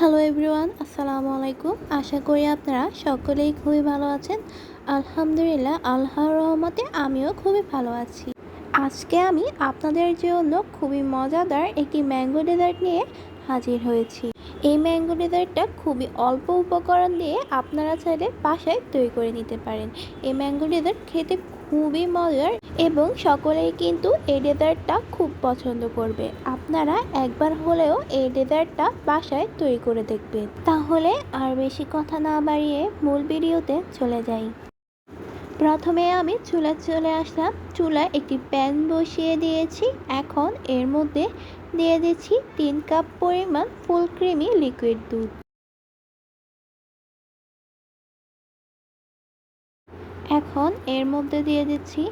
Hello everyone আসসালামু আলাইকুম আশা করি আপনারা সকলেই খুবই ভালো আছেন। আলহামদুলিল্লাহ, আল্লাহর রহমতে আমিও খুবই ভালো আছি। আজকে আমি আপনাদের জন্য খুবই মজাদার একটি ম্যাঙ্গো ডেজার্ট নিয়ে হাজির হয়েছি। এই ম্যাঙ্গো ডেজার্টটা খুবই অল্প উপকরণ দিয়ে আপনারা চাইলে বাসায় তৈরি করে নিতে পারেন। এই ম্যাঙ্গো ডেজার্ট খেতে খুবই মজার এবং সকলেই কিন্তু এই ডেজার্টটা খুব পছন্দ করবে। আপনারা একবার হলেও এই ডেজার্টটা বাসায় তৈরি করে দেখবেন। তাহলে আর বেশি কথা না বাড়িয়ে মূল ভিডিওতে চলে যাই। প্রথমে আমি চুলা চলে আসলাম। চুলায় একটি প্যান বসিয়ে দিয়েছি। এখন এর মধ্যে দিয়ে দিচ্ছি তিন কাপ পরিমাণ ফুল ক্রিমি লিকুইড দুধ। এখন এর মধ্যে দিয়ে দিচ্ছি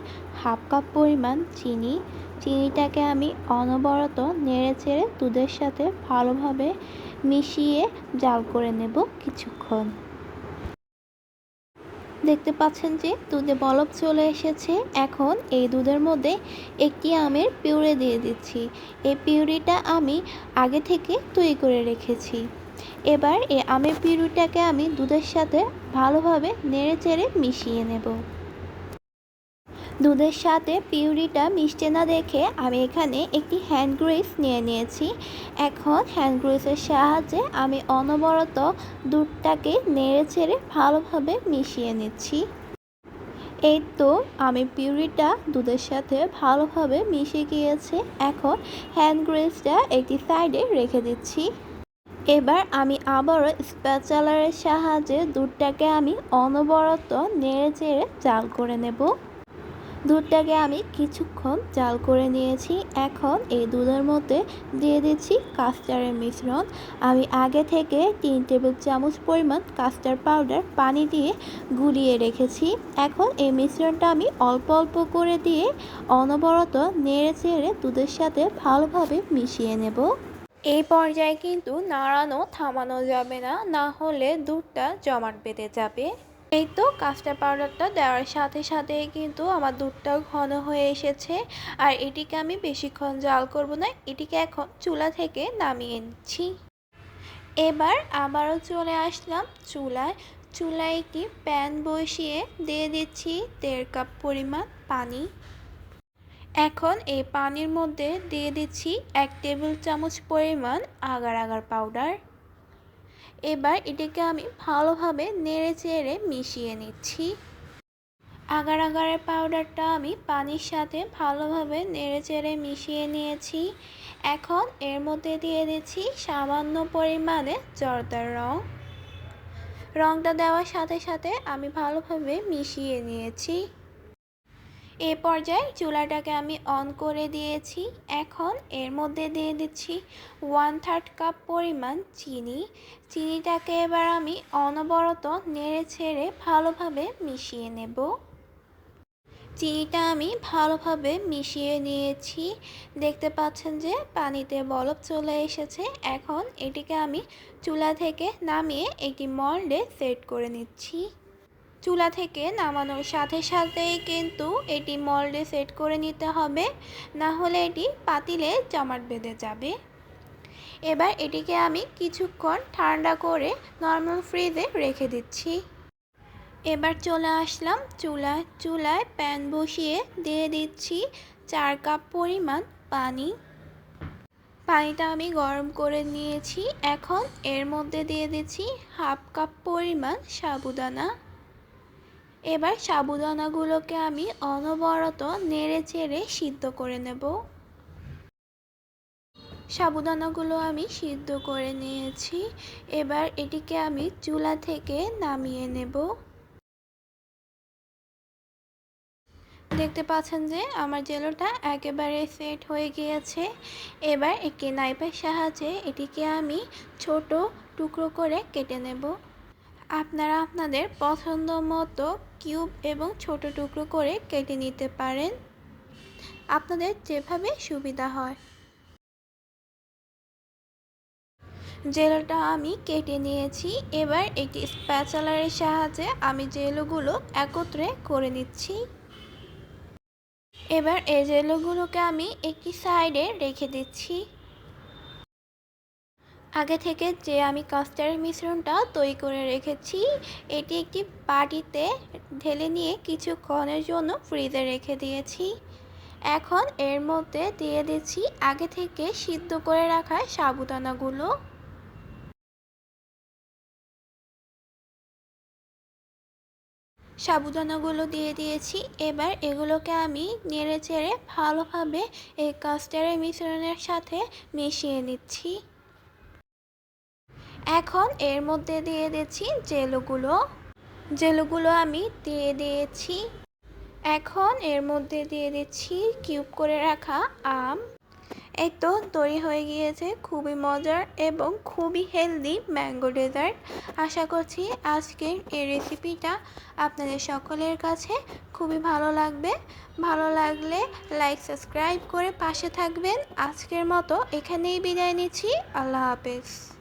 হাফ কাপ পরিমাণ চিনি। চিনিটাকে আমি অনবরত নেড়ে চেড়ে দুধের সাথে ভালোভাবে মিশিয়ে জাল করে নেব কিছুক্ষণ। দেখতে পাচ্ছেন যে দুধে বলব চলে এসেছে। এখন এই দুধের মধ্যে একটি আমের পিউরে দিয়ে দিচ্ছি। এই পিউরিটা আমি আগে থেকে তৈরি করে রেখেছি। এবার এই আমের পিউরিটাকে আমি দুধের সাথে ভালোভাবে নেড়ে চেড়ে মিশিয়ে নেব। দুধের সাথে পিউরিটা মিশতে না দেখে আমি এখানে একটি হ্যান্ড গ্রিস নিয়ে নিয়েছি। এখন হ্যান্ড গ্রিসের সাহায্যে আমি অনবরত দুধটাকে নেড়ে চেড়ে ভালোভাবে মিশিয়ে নিচ্ছি। এই তো আমি পিউরিটা দুধের সাথে ভালোভাবে মিশে গিয়েছে। এখন হ্যান্ড গ্রিসটা একটি সাইডে রেখে দিচ্ছি। এবার আমি আবারও স্প্যাচালারের সাহায্যে দুধটাকে আমি অনবরত নেড়ে চেড়ে জাল করে নেব। দুধটাকে আমি কিছুক্ষণ জাল করে নিয়েছি। এখন এই দুধের মধ্যে দিয়ে দিচ্ছি কাস্টারের মিশ্রণ। আমি আগে থেকে তিন টেবিল চামচ পরিমাণ কাস্টার পাউডার পানি দিয়ে গুলিয়ে রেখেছি। এখন এই মিশ্রণটা আমি অল্প অল্প করে দিয়ে অনবরত নেড়ে চেড়ে দুধের সাথে ভালোভাবে মিশিয়ে নেব। এই পর্যায়ে কিন্তু নাড়ানো থামানো যাবে না না হলে দুধটা জমাট বেঁধে যাবে। এই তো কাস্টার্ড পাউডারটা দেওয়ার সাথে সাথে কিন্তু আমার দুধটাও ঘন হয়ে এসেছে। আর এটিকে আমি বেশিক্ষণ জাল করব না, এটিকে এখন চুলা থেকে নামিয়ে নিচ্ছি। এবার আবারও চলে আসলাম চুলায়। চুলায় একটি প্যান বসিয়ে দিয়ে দিচ্ছি দেড় কাপ পরিমাণ পানি। এখন এই পানির মধ্যে দিয়ে দিচ্ছি এক টেবিল চামচ পরিমাণ আগার আগার পাউডার। এবার এটিকে আমি ভালোভাবে নেড়ে চেড়ে মিশিয়ে নিচ্ছি। আগার আগারের পাউডারটা আমি পানির সাথে ভালোভাবে নেড়ে চেড়ে মিশিয়ে নিয়েছি। এখন এর মধ্যে দিয়ে দিচ্ছি সামান্য পরিমাণে জর্দার রং। রংটা দেওয়ার সাথে সাথে আমি ভালোভাবে মিশিয়ে নিয়েছি। এ পর্যায়ে চুলাটাকে আমি অন করে দিয়েছি। এখন এর মধ্যে দিয়ে দিচ্ছি ওয়ান থার্ড কাপ পরিমাণ চিনি। চিনিটাকে এবার আমি অনবরত নেড়ে ছেড়ে ভালোভাবে মিশিয়ে নেব। চিনিটা আমি ভালোভাবে মিশিয়ে নিয়েছি। দেখতে পাচ্ছেন যে পানিতে বরফ চলে এসেছে। এখন এটিকে আমি চুলা থেকে নামিয়ে একটি মল্ডে সেট করে নিচ্ছি। চুলা থেকে নামানোর সাথে সাথেই কিন্তু এটি মল্ডে সেট করে নিতে হবে। না হলে এটি পাতিলে জমাট বেঁধে যাবে। এবার এটিকে আমি কিছুক্ষণ ঠান্ডা করে নর্মাল ফ্রিজে রেখে দিচ্ছি। এবার চলে আসলাম চুলায় চুলায় প্যান বসিয়ে দিয়ে দিচ্ছি চার কাপ পরিমাণ পানি। পানিটা আমি গরম করে নিয়েছি। এখন এর মধ্যে দিয়ে দিচ্ছি হাফ কাপ পরিমাণ সাবুদানা। এবার সাবুদানাগুলোকে আমি অনবরত নেড়ে চেড়ে সিদ্ধ করে নেব। সাবুদানাগুলো আমি সিদ্ধ করে নিয়েছি। এবার এটিকে আমি চুলা থেকে নামিয়ে নেব। দেখতে পাচ্ছেন যে আমার জেলোটা একেবারে সেট হয়ে গিয়েছে। এবার একটি নাইফের সাহায্যে এটিকে আমি ছোট টুকরো করে কেটে নেব। আপনারা আপনাদের পছন্দ মতো কিউব এবং ছোট টুকরো করে কেটে নিতে পারেন। আপনাদের যেভাবে সুবিধা হয়। জেলোটা আমি কেটে নিয়েছি। এবার একটি স্প্যাচালারের সাহায্যে আমি জেলোগুলো একত্রে করে নিচ্ছি। এবার এই জেলোগুলোকে আমি একটি সাইডে রেখে দিচ্ছি। আগে থেকে যে আমি কাস্টার্ড মিশ্রণটা তৈরি করে রেখেছি, এটি একটি বাটিতে ঢেলে নিয়ে কিছুক্ষণের জন্য ফ্রিজে রেখে দিয়েছি। এখন এর মধ্যে দিয়ে দিচ্ছি আগে থেকে সিদ্ধ করে রাখা সাবুদানাগুলো। সাবুদানাগুলো দিয়ে দিয়েছি। এবার এগুলোকে আমি নেড়ে চেড়ে ভালোভাবে এই কাস্টারের মিশ্রণের সাথে মিশিয়ে নিচ্ছি। এখন এর মধ্যে দিয়ে দিচ্ছি জেলোগুলো। জেলোগুলো আমি দিয়ে দিয়েছি। এখন এর মধ্যে দিয়ে দিচ্ছি কিউব করে রাখা আম। এই তো তৈরি হয়ে গিয়েছে, খুবই মজার এবং খুবই হেলদি ম্যাঙ্গো ডেজার্ট। আশা করছি আজকের এই রেসিপিটা আপনাদের সকলের কাছে খুবই ভালো লাগবে। ভালো লাগলে লাইক, সাবস্ক্রাইব করে পাশে থাকবেন। আজকের মতো এখানেই বিদায় নিচ্ছি। আল্লাহ হাফেজ।